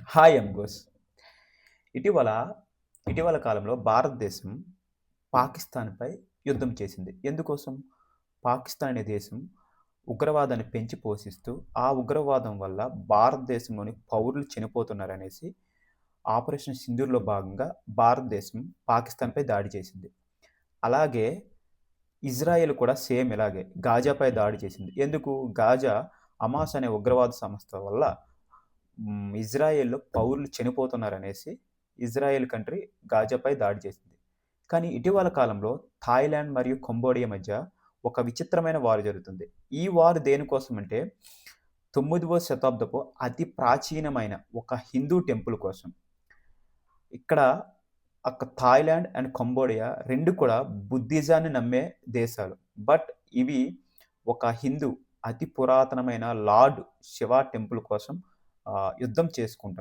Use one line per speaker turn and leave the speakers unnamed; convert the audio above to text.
Hi అంగోస్ ఇటీవల ఇటీవల కాలంలో భారతదేశం పాకిస్తాన్పై యుద్ధం చేసింది. ఎందుకోసం? పాకిస్తాన్ అనే దేశం ఉగ్రవాదాన్ని పెంచి పోషిస్తూ ఆ ఉగ్రవాదం వల్ల భారతదేశంలోని పౌరులు చనిపోతున్నారనేసి ఆపరేషన్ సింధూర్లో భాగంగా భారతదేశం పాకిస్తాన్పై దాడి చేసింది. అలాగే ఇజ్రాయెల్ కూడా సేమ్ ఇలాగే గాజాపై దాడి చేసింది. ఎందుకు? గాజా అమాస్ అనే ఉగ్రవాద సంస్థ వల్ల ఇజ్రాయెల్లో పౌరులు చనిపోతున్నారనేసి ఇజ్రాయెల్ కంట్రీ గాజాపై దాడి చేసింది. కానీ ఇటీవల కాలంలో థాయిలాండ్ మరియు కంబోడియా మధ్య ఒక విచిత్రమైన వారు జరుగుతుంది. ఈ వారు దేనికోసం అంటే తొమ్మిదవ శతాబ్దపు అతి ప్రాచీనమైన ఒక హిందూ టెంపుల్ కోసం. ఇక్కడ అక్క థాయిలాండ్ అండ్ కంబోడియా రెండు కూడా బుద్ధిజాన్ని నమ్మే దేశాలు. బట్ ఇవి ఒక హిందూ అతి పురాతనమైన లార్డ్ శివ టెంపుల్ కోసం యుద్ధం చేసుకుంటాను.